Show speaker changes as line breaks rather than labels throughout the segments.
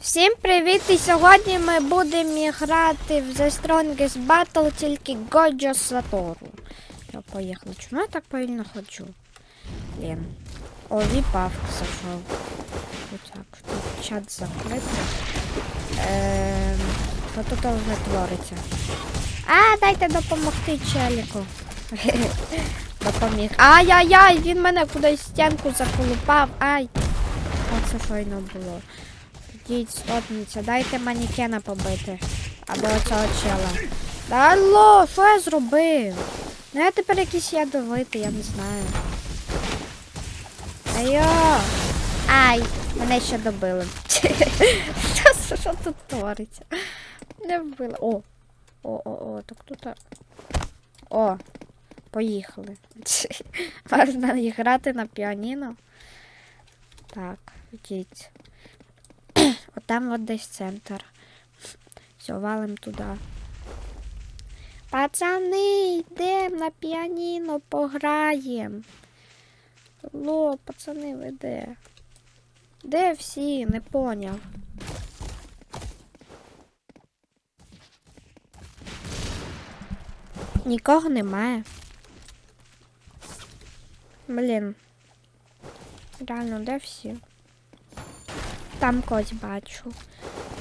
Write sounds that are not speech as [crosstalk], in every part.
Всім привіт! І сьогодні ми будемо грати в The Strongest Battle тільки Годжо Сатору. Я поїхала. Чому я так повільно ходжу? Блін. О, віпавка зайшов. Отак, тут чат закритий. Ем, що тут вже твориться? А, дайте допомогти челіку. [laughs] Допоміг. Ай-яй-яй, він мене кудись стінку заколупав. Ай. Оце файно було. Йдіть, стопніться, дайте манікена побити. Або цього чела. Алло, що я зробив? Ну я тепер якийсь ядовитий, я не знаю. Айо! Ай, мене ще добили. [laughs] Що, тут твориться? Не вбили. О! О, о, о, так тут. О! Поїхали. [laughs] Можна грати на піаніно. Так, йдіть. От там от десь центр. Все, валим туди. Пацани, йдемо на піаніно пограємо. Ло, пацани, ви де? Де всі? Не поняв. Нікого немає. Блін. Реально, де всі? Там когось бачу.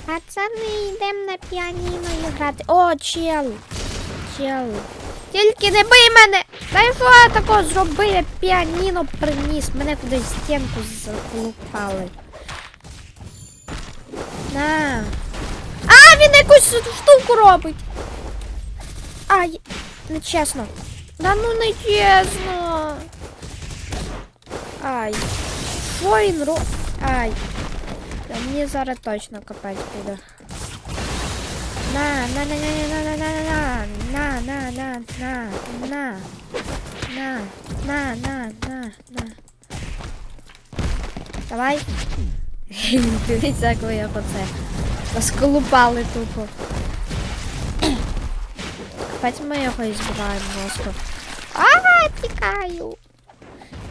Пацани, йдемо на піаніно і грати. О, чел! Чел. Тільки не бий мене! Та й що я такого зробив? Піаніно приніс. Мене кудись в стінку заколупали. На. А, він якусь штуку робить. Ай, нечесно. Да ну не чесно. Ай. Що ро... Ай. Мені зараз точно капець буде. На, на, на, на, на, на, на, на, на, на, на, на, на, на, на, на, на, на. Давай. Дивіться, як ви його це розколупали тупо. Капець ми його і збираємо просто. А, тікаю.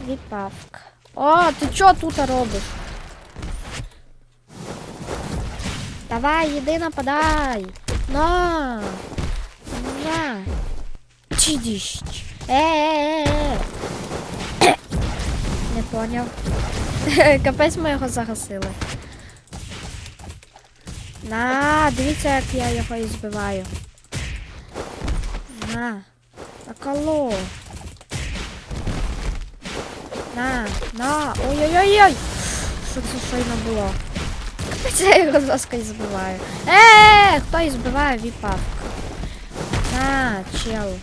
Віпавка. О, ти чо тут робиш? Давай, іди нападай. На. На. Чидіщ. Е-е-е. Не поняв. [laughs] Капець ми його загасили. На, дивіться, як я його і збиваю. На. Наколо. На, на. Ой-ой-ой-ой. Що це щойно було? Це я його жорстко і збиваю. Е, хто і збиває віпавка? На, чел.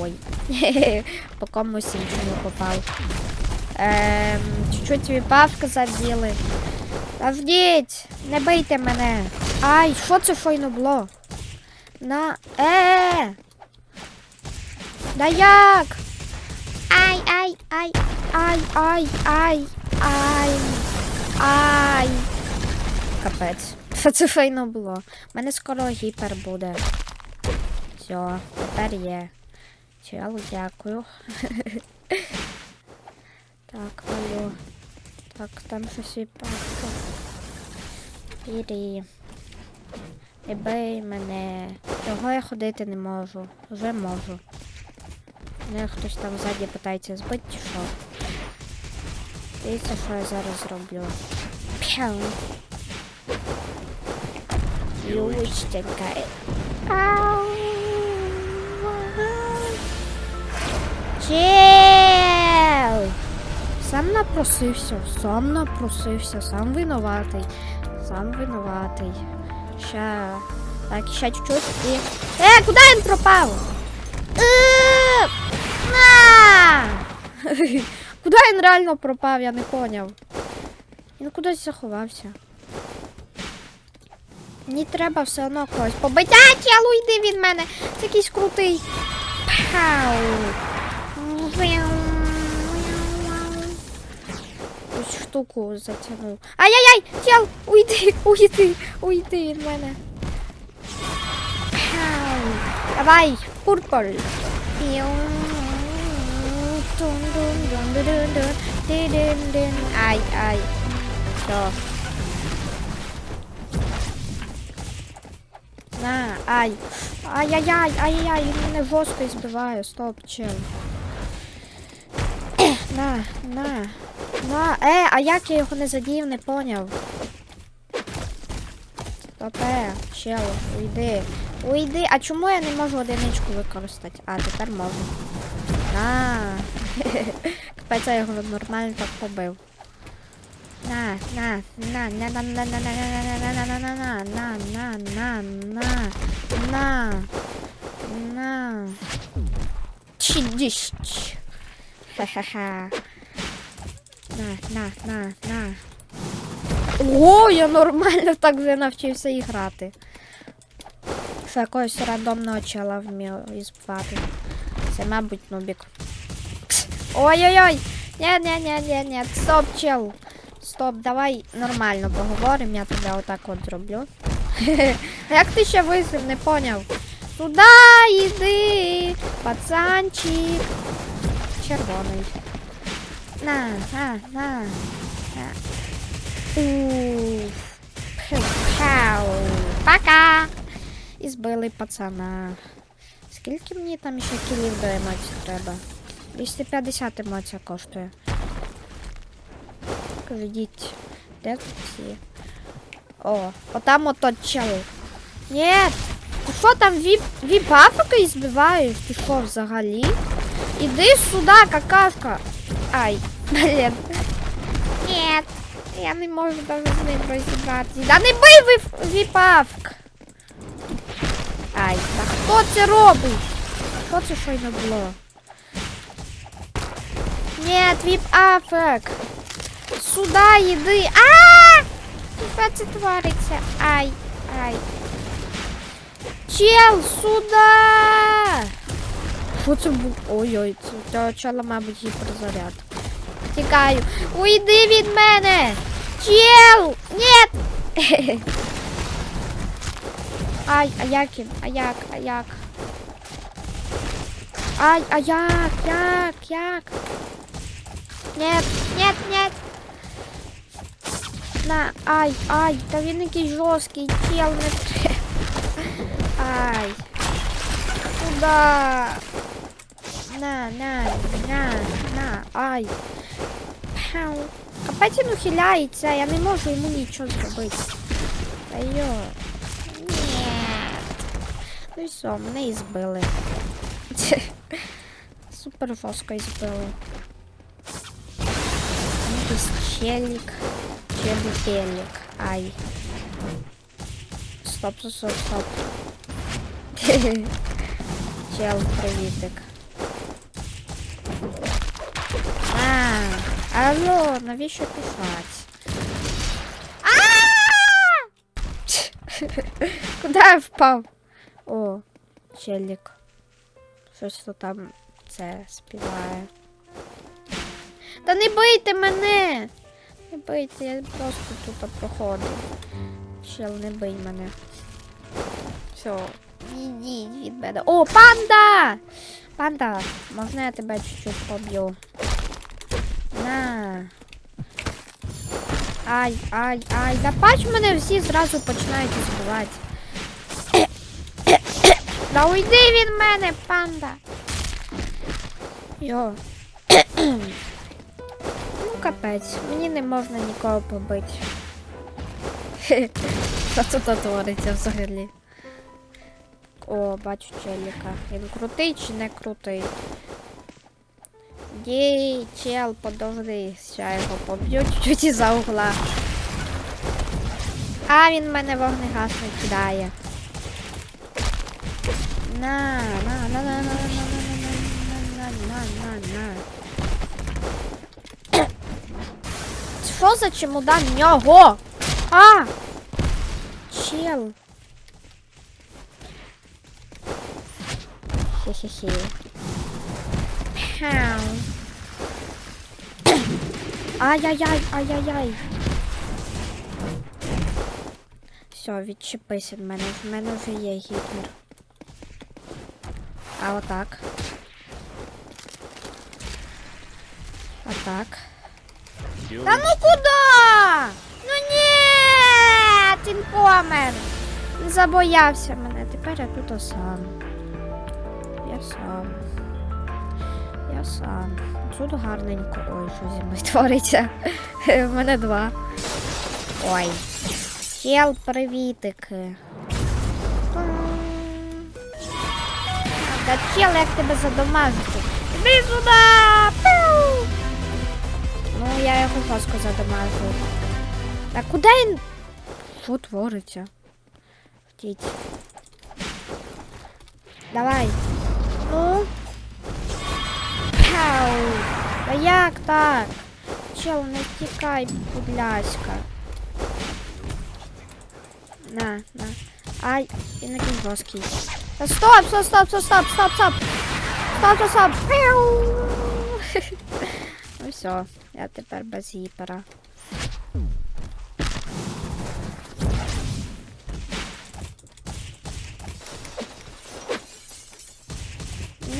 Ой. [laughs] По комусь іншому попав. Ем, чуть-чуть віпавка заділи. Давдіть, не бийте мене. Ай, що це щойно було? На. Е. Да як? Ай, ай, ай, ай, ай, ай, ай, ай. Капець. Це файно було? У мене скоро гіпер буде. Все, тепер є. Чел, дякую. [laughs] так, алло. Так, там щось і віпавка. Іри. Не бий мене. Чого я ходити не можу? Вже можу. Мене хтось там ззаді питається збити чи що. Дивіться, що я зараз зроблю. П'яу. Юстенька. Ау. Чел! Сам напросився, сам напросився, сам винуватий. Сам винуватий. Ща. Так, ще чуть-чуть і. Е, куди він пропав? Е, на! [laughs] Куди він реально пропав, я не поняв. Він кудись заховався. Мені треба все одно когось побити. А, тіло, йди від мене. Це якийсь крутий. Пау. Ось штуку затягнув. Ай-яй-яй! Тіл! Уйди, уйди, уйди від мене. Пау. Давай, пурпель. Ай, ай. Все. На, ай. Ай-яй-яй, ай-яй, він мене жорстко збиває. Стоп, чел. [clears throat] На, на, на. Е, а як я його не задів, не поняв. Стоп, е, чел, уйди. Уйди. А чому я не можу одиничку використати? А, тепер можу. На. [laughs] Капець, я його нормально так побив. На, на, на, на, на, на, на, на, на, на, на, на, на, на, на, на, на, на. Чидищ. Ха-ха-ха. На, на, на, на. О, я нормально так вже навчився і грати. Що якогось рандомного чела вмів ізбивати. Це, мабуть, нубік. Ой-ой-ой! Ні, ні, ні, ні, ні. Стоп, чел. Стоп, давай нормально поговоримо, я тебе отак от зроблю. [laughs] Як ти ще висив, не поняв? Сюда йди, пацанчик. Червоний. На, на, на. на. Пока. І збили пацана. Скільки мені там ще кілів до емоцій треба? 250 емоцій коштує. Видіть. Де тут всі? О, отам ото чел. Ні, ти що там віп, віп-африка збиваєш? Ти що взагалі? Іди сюди, какашка. Ай, [laughs] блін. Ні, я не можу навіть з ним розібратися. Да не бий віп- віп-афк. Ай, та хто це робить? Що це щойно було? Нет, віп-афк. Сюда йди. А! Що це твориться? Ай, ай. Чел, сюда! Що це був? Ой-ой, це чела, мабуть, гіперзаряд. Тікаю. Уйди від мене! Чел! Нет! [laughs] Ай, а як він? А як? А як? Ай, а як? Як? Як? Нет, нет, нет. На, ай, ай, та він якийсь жорсткий, чел не. Ай. Куда? На, на, на, на, ай. Пау. Капець він ухиляється, я не можу йому нічого зробити. Та йо. Ні. Ну і все, мене і збили. [laughs] Супер жорстко і збили. Якийсь челік. Челік. Ай. Стоп, стоп, стоп, стоп. [laughs] Чел, привітик. А, алло, навіщо писать? А! [laughs] Куди я впав? О, челік. Щось то там це співає. Та не бийте мене! Не бийте, я просто тут проходив. Чел, не бий мене. Все, відійдіть від мене. О, панда! Панда, можна я тебе чуть-чуть поб'ю? На. Ай, ай, ай. Да бач мене всі зразу починають збивати. Да уйди від мене, панда. Йо. Ну, капець, мені не можна нікого побити. Що тут твориться взагалі? О, бачу челіка. Він крутий чи не крутий? Єй, чел, подожди, ще його поб'ю чуть-чуть із-за угла. А він мене вогнегасник кидає. На, на, на, на, на, на, на, на, на, на, на, на. Що за чемодан в нього? А! Чел. Хе-хе-хе. Ай-яй-яй, ай-яй-яй. Все, відчепися від мене. В мене вже є Гітлер. А отак. Отак. Та ну куди? Ну ні! Він помер. Забоявся мене. Тепер я тут сам. Я сам. Я сам. Тут гарненько. Ой, що зі мною [laughs] твориться. В мене два. Ой. Чел, привітики. Та чел, як тебе задомажити? Іди сюди! Я його жорстко задомажу. А куди він? Що твориться? Втіть. Давай. Ну. Пау. Та як так? Чел, не тікай, будь ласка. На, на. Ай, він який жорсткий. Стоп, стоп, стоп, стоп, стоп, стоп, стоп. Стоп, стоп, стоп. [laughs] Ну все, я тепер без гіпера.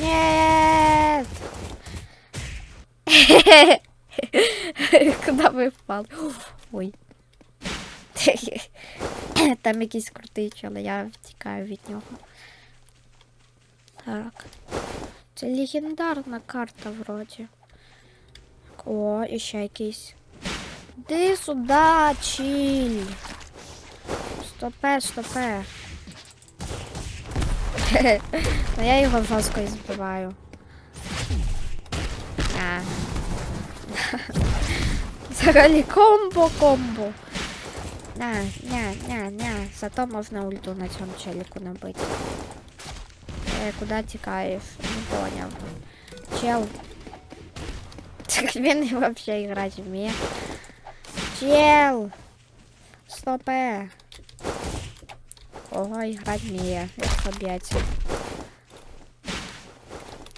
Нет! [laughs] Куда ви впали? Ой. [laughs] Там якийсь крутий чоло, я втікаю від нього. Так. Це легендарна карта вроді. О, і ще якийсь. Іди сюди, чиль. Стопе, стопе. [laughs] Ну я його жорстко і збиваю. [laughs] Взагалі комбо-комбо. На, на, на, на. Зато можна ульту на цьому челіку набити. Е, куди тікаєш? Не поняв. Чел. Так він і вообще грати вміє. Чел! Стопе! Ого, грати вміє, як поб'ється.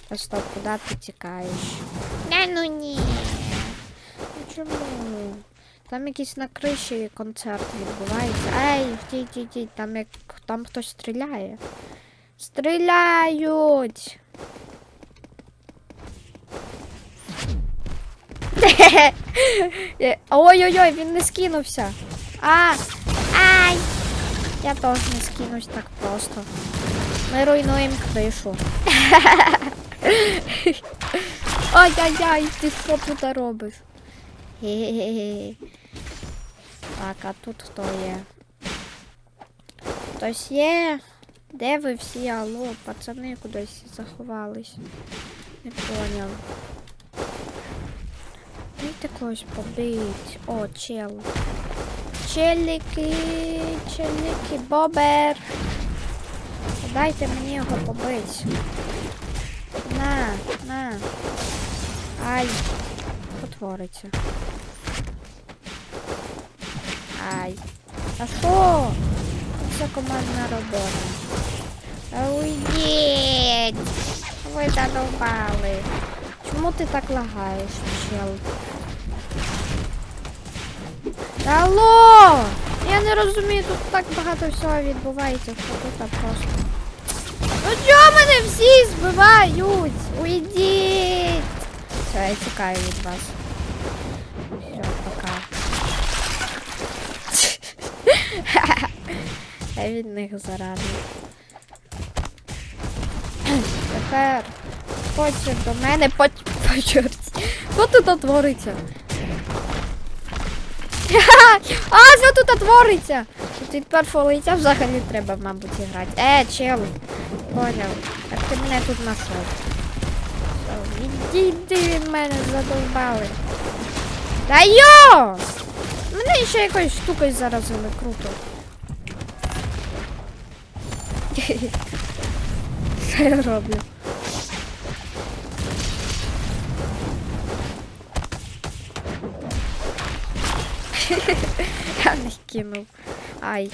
Та стоп, куди ти тікаєш? Не, ну ні. Ну чому? Там якийсь на криші концерт відбувається. Ей, стій, стій, стій, там як там хтось стріляє. Стріляють! Е, [laughs] Ой-ой-ой, він не скинувся. А! Ай! Я теж не скинусь так просто. Ми руйнуємо кришу. [laughs] Ай-яй-яй, ти що тут робиш? [laughs] Так, а тут хто є? Хтось є? Де ви всі? Алло, пацани кудись заховались. Не поняв. Дайте когось побить. О, чел. Челіки, челіки, бобер. Дайте мені його побити. На, на. Ай. Потвориться. Ай. А що? Це командна робота. Та Уйдіть! Ви задовбали. Чому ти так лагаєш, чел? Алло! Я не розумію, тут так багато всього відбувається, що тут просто. Ну чого мене всі збивають? Уйдіть! Все, я тікаю від вас. Все, пока. [laughs] Я від них заради. Тепер хоче до мене по, по чорті. Що тут твориться? [laughs] А, що тут твориться? Тут від першого лиця взагалі треба, мабуть, грати. Е, чел. Поняв. Так ти мене тут. Все, Відійди від мене, задовбали. Та йо! Мене ще якоюсь штукою заразили, круто. [laughs] Що я роблю? Я не кинув. Ай.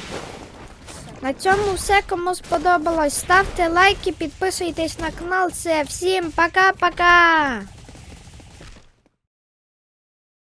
На цьому все, кому сподобалось. Ставте лайки, підписуйтесь на канал. Це всім пока-пока!